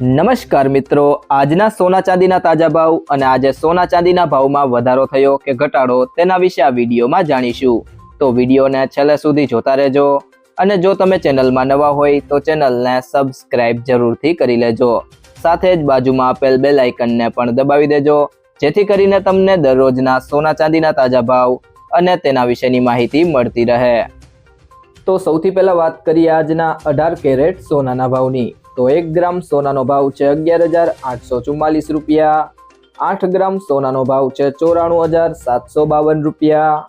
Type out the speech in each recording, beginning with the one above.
નમસ્કાર મિત્રો, આજના સોના ચાંદીના તાજા ભાવ અને આજે સોના ચાંદીના ભાવમાં વધારો થયો કે ઘટાડો તેના વિશે આ વિડીયોમાં જાણીશું. તો વિડીયોને છેલ્લે સુધી જોતા રહેજો અને જો તમે ચેનલમાં નવા હોય તો ચેનલને સબસ્ક્રાઇબ જરૂરથી કરી લેજો. સાથે જ બાજુમાં આપેલ બેલ આઇકનને પણ દબાવી દેજો, જેથી કરીને તમને દરરોજના સોના ચાંદીના તાજા ભાવ અને તેના વિશેની માહિતી મળતી રહે. તો સૌથી પહેલાં વાત કરીએ આજના અઢાર કેરેટ સોનાના ભાવની. તો એક ગ્રામ સોનાનો ભાવ છે અગિયાર હજાર આઠસો ચુમ્માલીસ રૂપિયા. આઠ ગ્રામ સોનાનો ભાવ છે ચોરાણું હજાર સાતસો બાવન રૂપિયા.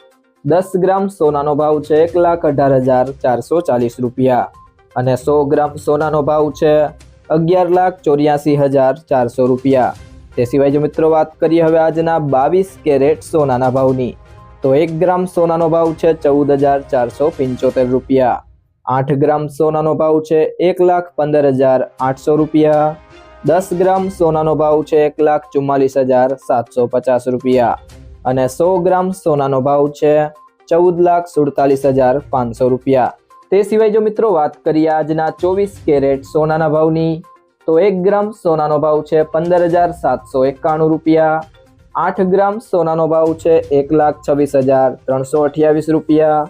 દસ ગ્રામ સોનાનો ભાવ છે એક લાખ અઢાર હજાર ચારસો ચાલીસ રૂપિયા. અને સો ગ્રામ સોનાનો ભાવ છે અગિયાર લાખ ચોર્યાસી હજાર ચારસો રૂપિયા. તે સિવાય જો મિત્રો વાત કરીએ હવે આજના બાવીસ કેરેટ સોનાના ભાવની, તો એક ગ્રામ સોનાનો ભાવ છે ચૌદ હજાર ચારસો પંચોતેર રૂપિયા. આઠ ગ્રામ સોનાનો ભાવ છે એક લાખ પંદર હજાર આઠસો રૂપિયા. દસ ગ્રામ સોનાનો ભાવ છે એક લાખ ચુમ્માલીસ હજાર સાતસો પચાસ રૂપિયા. અને સો ગ્રામ સોનાનો ભાવ છે ચૌદ લાખ સુડતાલીસ હજાર પાંચસો રૂપિયા. તે સિવાય જો મિત્રો વાત કરીએ આજના ચોવીસ કેરેટ સોનાના ભાવની, તો એક ગ્રામ સોનાનો ભાવ છે પંદર હજાર સાતસો એકાણું રૂપિયા. આઠ ગ્રામ સોનાનો ભાવ છે એક લાખ છવ્વીસ હજાર ત્રણસો અઠ્યાવીસ રૂપિયા.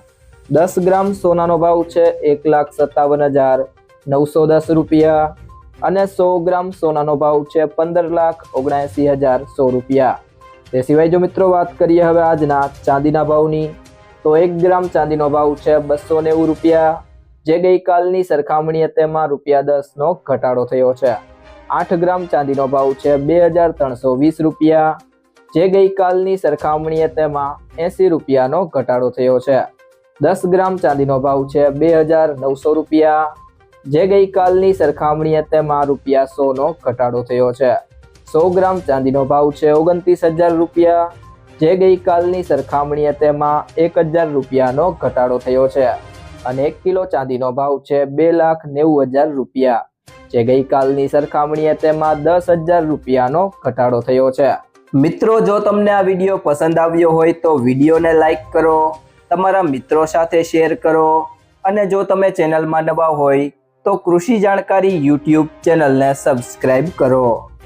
દસ ગ્રામ સોનાનો ભાવ છે એક લાખ સત્તાવન હજાર નવસો દસ રૂપિયા અને સો ગ્રામ સોનાનો ભાવ છે પંદર લાખ ઓગણએંસી હજાર સો રૂપિયા. તે સિવાય જો મિત્રો વાત કરીએ હવે આજના ચાંદીના ભાવની, તો એક ગ્રામ ચાંદીનો ભાવ છે બસો નેવું રૂપિયા, જે ગઈકાલની સરખામણીએ તેમાં રૂપિયા દસનો ઘટાડો થયો છે. આઠ ગ્રામ ચાંદીનો ભાવ છે બે હજાર ત્રણસો વીસ રૂપિયા, જે ગઈકાલની સરખામણીએ તેમાં એંસી રૂપિયાનો ઘટાડો થયો છે. દસ ગ્રામ ચાંદીનો ભાવ છે બે હજાર નવસો રૂપિયા. જે ગઈકાલની સરખામણીએ તેમાં રૂપિયા સોનો ઘટાડો થયો છે. સો ગ્રામ ચાંદીનો ભાવ છે ઓગણત્રીસ હજાર રૂપિયા. જે ગઈકાલની સરખામણીએ તેમાં એક હજાર રૂપિયાનો ઘટાડો થયો છે અને એક કિલો ચાંદીનો ભાવ છે બે લાખ નેવું હજાર રૂપિયા. જે ગઈકાલની સરખામણીએ તેમાં દસ હજાર રૂપિયાનો ઘટાડો થયો છે. મિત્રો, જો તમને આ વીડિયો પસંદ આવ્યો હોય તો વિડીયોને લાઈક કરો તમારા મિત્રો સાથે શેર કરો અને જો તમે ચેનલમાં નવા હોય તો કૃષિ જાણકારી યુટ્યુબ ચેનલને સબસ્ક્રાઈબ કરો.